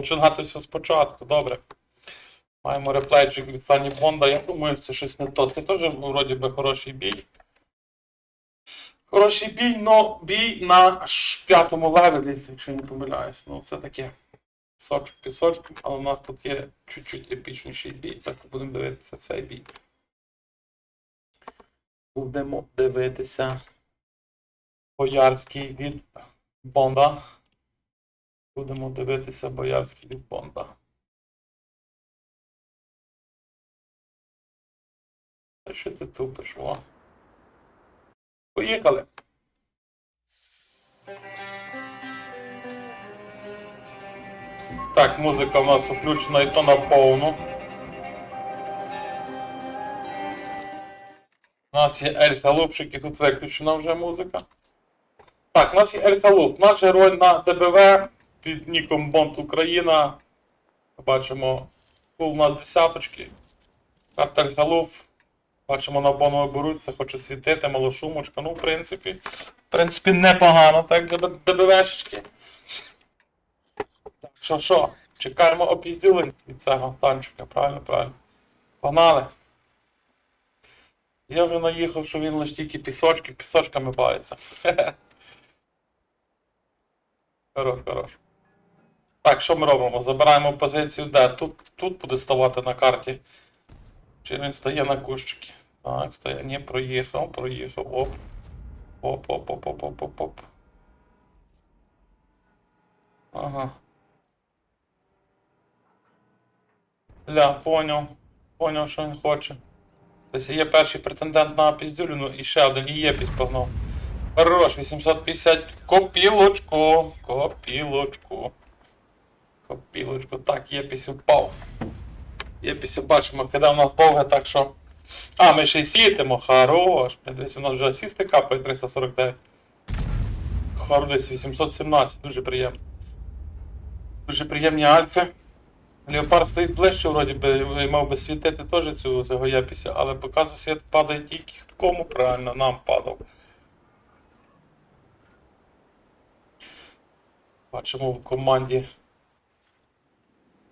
Починати все спочатку, добре. Маємо реплейчик від Сані Бонда. Я думаю, це щось не то. Це теж, вроді би, хороший бій. Хороший бій, но бій на п'ятому левелі, якщо не помиляюсь. Ну, це таке. Сочок пісочком, але у нас тут є чуть-чуть епічніший бій, так будемо дивитися цей бій. Будемо дивитися. Боярський від Бонда. Будемо дивитися Боярський від Бонда. А що ти тупиш, о? Поїхали. Так, музика в нас включена і то на повну. У нас є Ель Халупчик і тут виключена вже музика. Так, у нас є Ель Халуп. Наш герой на ДБВ під ніком Бонд Україна. Бачимо, фул у нас десяточки. Карта Ель Халуп. Бачимо, на бону беруться, хоче світити, малошумочка. Ну, в принципі, в принципі, непогано, так, ДБВшечки. Так, що, що? Чекаємо опізділень від цього танчика, правильно, правильно. Погнали. Я вже наїхав, що він лише тільки пісочки, пісочками бавиться. Хорош, хорош. Так, що ми робимо? Забираємо позицію де? Тут, тут буде ставати на карті. Чи він стає на кущики? Так, стає. Ні, проїхав, проїхав. Оп. Оп, оп, оп, оп, оп, оп, оп. Ага. Ля, поняв. Поняв, що він хоче. Тобто є перший претендент на піздюлю, ну і ще один, і є погнав. Хорош, 850 копілочку. Копілочку. Копілочку. Так, єпісь упав. Єпісь бачимо, кида у нас довге, так що. А, ми ще й сітимо, хорош. Десь у нас вже асісти капає 349. Хор десь 817, дуже приємно. Дуже приємні альфи. Леопард стоїть ближче, вроді би, мав би світити теж цю цього єпіся, але показує світ падає тільки кому правильно нам падав. Бачимо в команді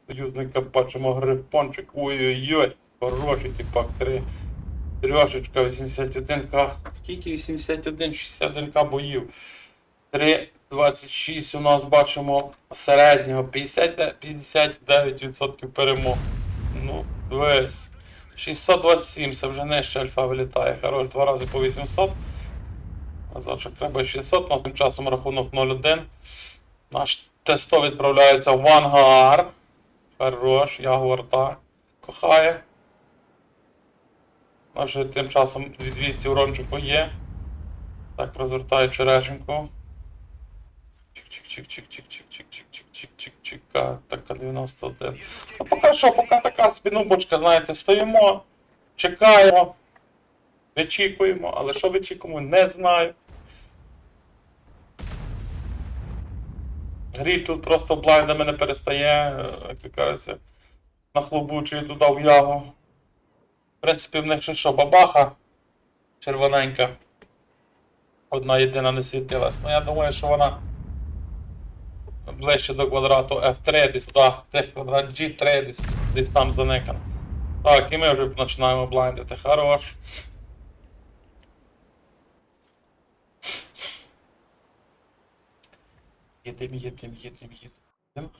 союзника, бачимо грифончик. Ой-ой-ой, хороший типак, три. Трьошечка, 81к. Скільки 81? 61к боїв. 3,26 у нас бачимо середнього 50, 59% перемог. Ну, весь. 627, це вже нижче альфа вилітає. Король два рази по 800. Разочок треба 600, у нас тим часом рахунок 0-1. Наш тесто відправляється в ангар. Хорош, Ягуар так. Кохає. Наш тим часом 200 урончику є. Так, розвертаю черешеньку. Чик-чик-чик-чик-чик-чик-чик-чик-чик-чик-чик. Така 91. Ну, поки що, поки така спінубочка, знаєте, стоїмо, чекаємо, вичікуємо, але що вичікуємо, не знаю. Гріль тут просто блайндами не перестає, е, як то кажеться, нахлобучує туди в. В принципі, в них ще що, бабаха червоненька. Одна єдина не світилась. Ну я думаю, що вона ближче до квадрату F3, десь та, квадрат G3, десь, десь там заникано. Так, і ми вже починаємо блайндити. Хорош. Їдем, їдем, їдем, їдем.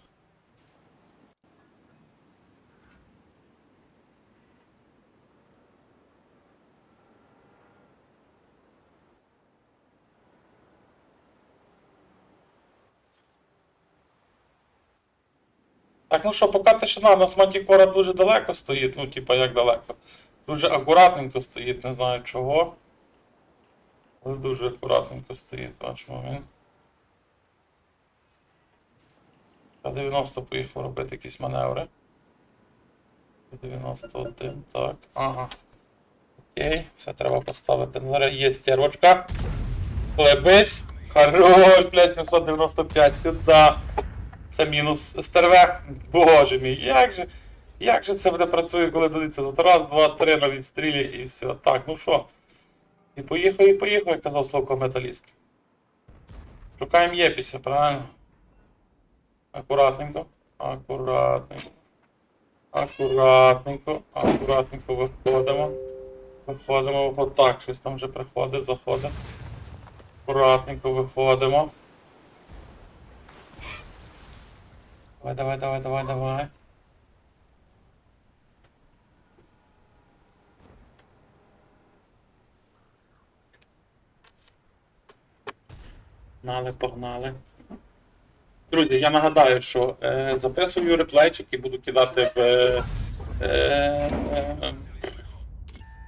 Так, ну що, поки тишина, у нас Матікора дуже далеко стоїть, ну, типа, як далеко. Дуже акуратненько стоїть, не знаю чого. Але дуже акуратненько стоїть, бачимо він. Та 90 поїхав робити якісь маневри. 91, так, ага. Окей, це треба поставити. Зараз є стірочка. Лебись. Хорош, блядь, 795 сюди. Це мінус СТРВ. Боже мій, як же, як же це буде працює, коли додиться тут раз, два, три на відстрілі і все. Так, ну що. І поїхав, і поїхав, як казав Славко Металіст. Шукаємо Єпіся, правильно? Акуратненько. Акуратненько. Акуратненько, акуратненько виходимо. Виходимо, виходимо. Так, щось там вже приходить, заходить. Акуратненько виходимо. Давай, давай, давай, давай, давай. Погнали, погнали. Друзі, я нагадаю, що е, записую реплейчик і буду кидати в. Е, е,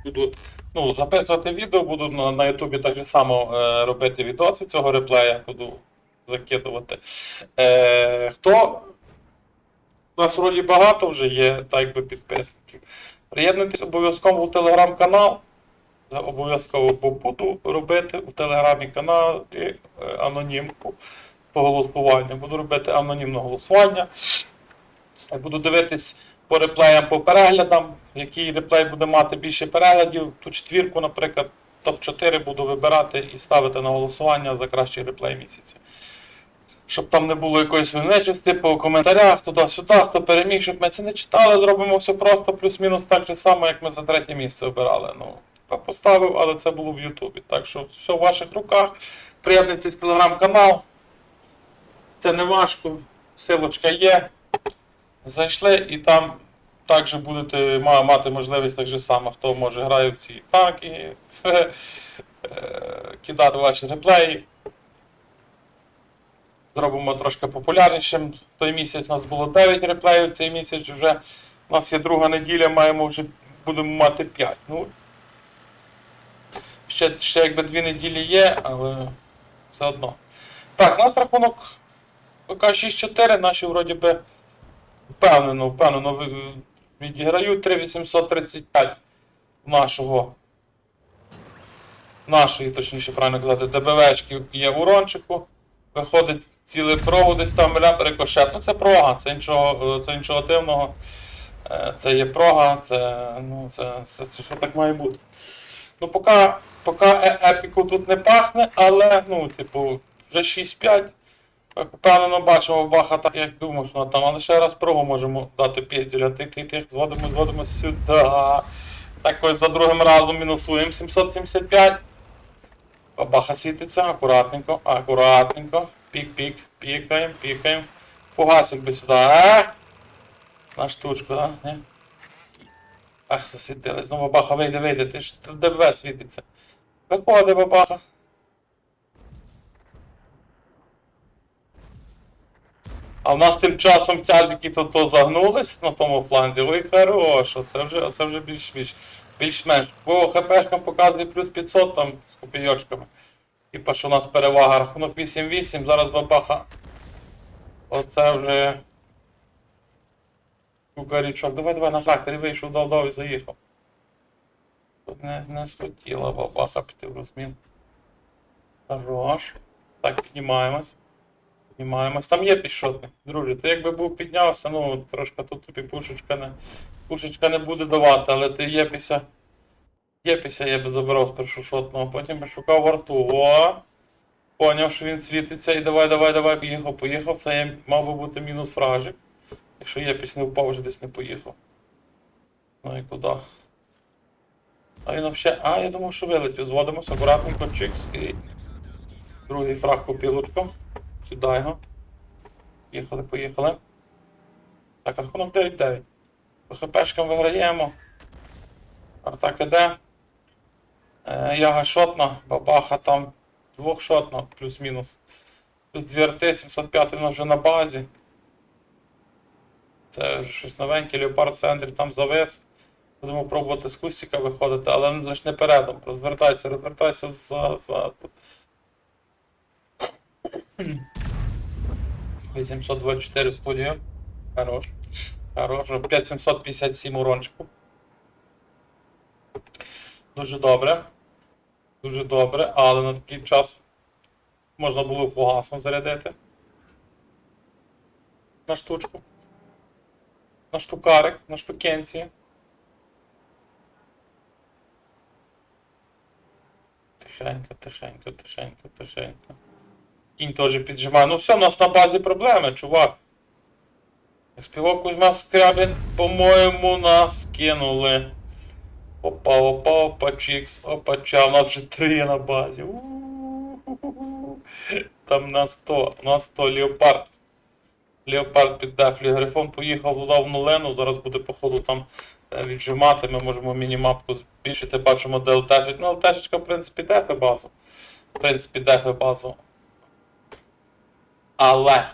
буду ну, записувати відео, буду на, Ютубі так же само е, робити відоси цього реплея, буду закидувати. Е, хто? У нас вроді багато вже є так би підписників. Приєднуйтесь обов'язково в телеграм-канал. Обов'язково бо буду робити в телеграмі каналі е, анонімку по голосуванню. Буду робити анонімне голосування. Буду дивитись по реплеям, по переглядам, який реплей буде мати більше переглядів. Ту четвірку, наприклад, топ-4 буду вибирати і ставити на голосування за кращий реплей місяця. Щоб там не було якоїсь винечості по коментарях, туди-сюди, хто переміг, щоб ми це не читали, зробимо все просто, плюс-мінус так же само, як ми за третє місце обирали. Ну, я поставив, але це було в Ютубі. Так що все в ваших руках. Приєднуйтесь в телеграм-канал. Це не важко. Силочка є. Зайшли і там також будете мати можливість так же само, хто може грає в ці танки, е, кидати ваші реплеї. Зробимо трошки популярнішим. Той місяць у нас було 9 реплеїв, цей місяць вже у нас є друга неділя, маємо вже будемо мати 5. Ну, ще, ще якби дві неділі є, але все одно. Так, у нас рахунок ПК 6-4, наші вроді би впевнено, впевнено відіграють 3835 нашого. Нашої, точніше правильно казати, ДБВшки є урончику. Виходить цілий прогу десь там ляп рикошет. Ну це прога, це нічого, е, це нічого дивного. Е, Це є прога, це, ну, це, це, це все так має бути. Ну, поки, поки е- епіку тут не пахне, але, ну, типу, вже 6-5. Впевнено бачимо баха, так як думав, що там, але ще раз прогу можемо дати пізділя. Тих, тих, тих, зводимо, зводимо сюди. Так ось за другим разом мінусуємо 775. Бабаха світиться, акуратненько, акуратненько. Пік-пік, пікаємо, пікаємо. Фугасик би сюди. А? На штучку, да? Ні? Ах, засвітились. Ну, бабаха, вийде, вийде, ти ж ДБ світиться. Виходи, бабаха. А в нас тим часом тяжики то, то загнулись на тому фланзі. Ой, хорошо, це вже, це вже більш-більш. Більш-менш. По ХПшкам показує плюс 500 там з копійочками. Типа, що у нас перевага рахунок 8-8, зараз бабаха. Оце вже. Кукарічок. Давай, давай на характері вийшов, дав і заїхав. Тут не, не схотіла бабаха піти в розмін. Хорош. Так, піднімаємось. Піднімаємось. Там є пішотник. Друже, ти якби був піднявся, ну трошки тут тобі пушечка не. Пушечка не буде давати, але ти єпіся. Єпіся я би забрав з першошотного, потім би шукав варту. О! Поняв, що він світиться і давай, давай, давай, поїхав, поїхав. Це є- мав би бути мінус фражик. Якщо єпісь не впав, вже десь не поїхав. Ну і куди? А він взагалі. А, я думав, що вилетів. Зводимося акуратненько, чикс і. Другий фраг копілочку. Сюди його. Поїхали, поїхали. Так, рахунок 9-9. По ХПшкам виграємо. Артак іде. Е, Яга шотна, бабаха там двохшотна, плюс-мінус. Плюс 2 арти, 705 у нас вже на базі. Це щось новеньке, Леопард центрі там завис. Будемо пробувати з кустика виходити, але лише не передом. Розвертайся, розвертайся за. за... 824 в. Хорош. Хорош. 5757 урончику. Дуже добре. Дуже добре, але на такий час можна було фугасом зарядити. На штучку. На штукарик, на штукенці. Тихенько, тихенько, тихенько, тихенько. Кінь теж піджимає. Ну все, у нас на базі проблеми, чувак. Співак Кузьма Скрябін, по-моєму, нас кинули. Опа, опа, опа, чікс, опа, ча, у нас вже три на базі. Там на 100, на 100 Леопард. Леопард під дефлі. Грифон поїхав туди в нулену, зараз буде, походу, там е, віджимати. Ми можемо мінімапку збільшити, бачимо де ДЛТ. Ну, ЛТшечка, в принципі, дефе базу. В принципі, дефе базу. Але.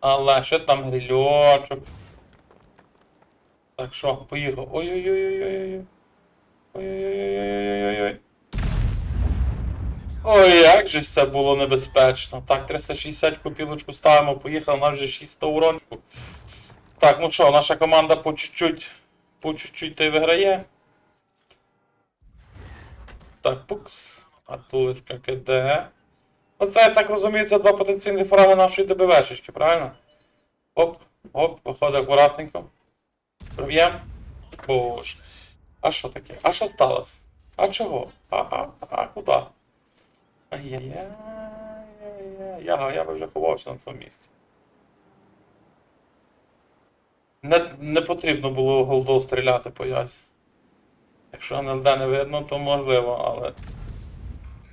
Але ще там грильочок. Так що, поїхав. Ой-ой-ой-ой-ой. Ой-ой-ой-ой-ой-ой-ой. Ой, як же це було небезпечно. Так, 360 копілочку ставимо, поїхав, у нас вже 600 урончику. Так, ну що, наша команда по чуть-чуть, по чуть-чуть та й виграє. Так, пукс. Атулечка КД. Ну це, я так розумію, це два потенційні фраги нашої ДБВшечки, правильно? Оп, оп, виходить акуратненько. Проб'єм. Боже. А що таке? А що сталося? А чого? А, а, а куди? Ай-яй-яй. Я, я би вже ховався на цьому місці. Не, не потрібно було голдов стріляти по язі. Якщо НЛД не видно, то можливо, але.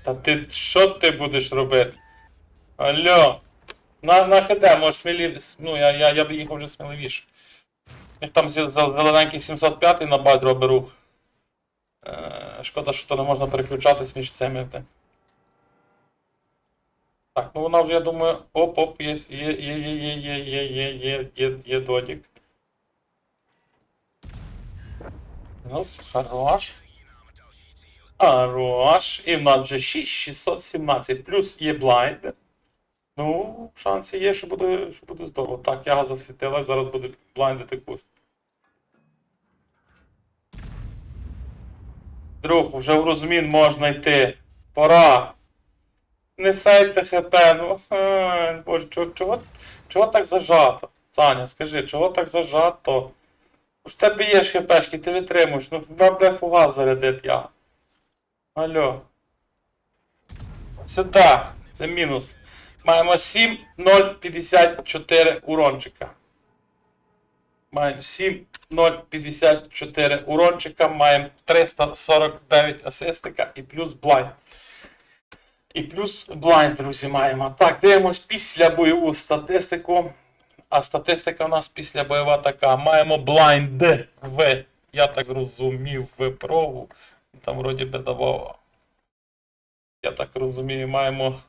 Та ти що ти будеш робити? Алло. На, на КД, може смілі. Ну, я, я, я б їхав вже сміливіше. Як там за зелененький 705 на базі робить рух. Е, шкода, що то не можна переключатись між цими. Так, ну вона вже, я думаю, оп-оп, є, є, є, є, є, є, є, є, є, є, є додік. Ну, хорош. Хорош. І в нас вже 6617, плюс є блайнд. Ну, шанси є, що буде, що буде здорово. Так, яга засвітилась, зараз буде блайндити куст. Друг, вже в розмін можна йти. Пора. Не сайте ХП, ну. ай, Боже, чого, чого, чого так зажато? Саня, скажи, чого так зажато? У тебе є ж ХПшки, ти витримуєш, ну бля, фугас зарядить я. Алло. Сюди. Це мінус. Маємо 7,054 урончика. Маємо 7,054 урончика, маємо 349 асистика і плюс блайнд. І плюс блайнд, друзі, маємо. Так, дивимось після бойову статистику. А статистика у нас після бойова така. Маємо блайнд в, я так зрозумів, в. Там вроді би давав. Я так розумію, маємо.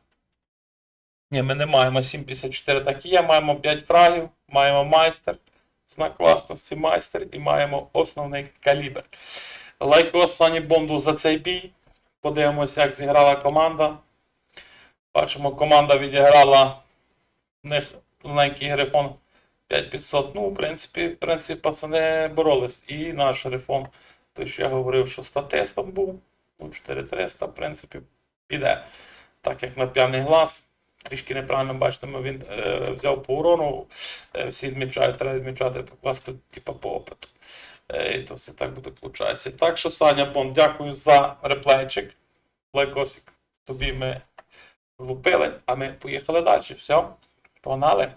Ні, ми не маємо 7,54 так і є. Маємо 5 фрагів, маємо майстер, знак класності майстер і маємо основний калібр. Лайкос Сані Бонду за цей бій. Подивимося, як зіграла команда. Бачимо, команда відіграла в них маленький грифон 5500. Ну, в принципі, в принципі, пацани боролись. І наш грифон, той, що я говорив, що статистом був. Ну, 4300, в принципі, піде. Так як на п'яний глаз. Трішки неправильно бачимо, він е, взяв по урону, е, всі відмічають, треба відмічати, покласти типу, по опиту. Е, і то все так буде виходить. Так що, Саня Бон, дякую за реплейчик. Лайкосик, тобі ми влупили, а ми поїхали далі. Все, погнали.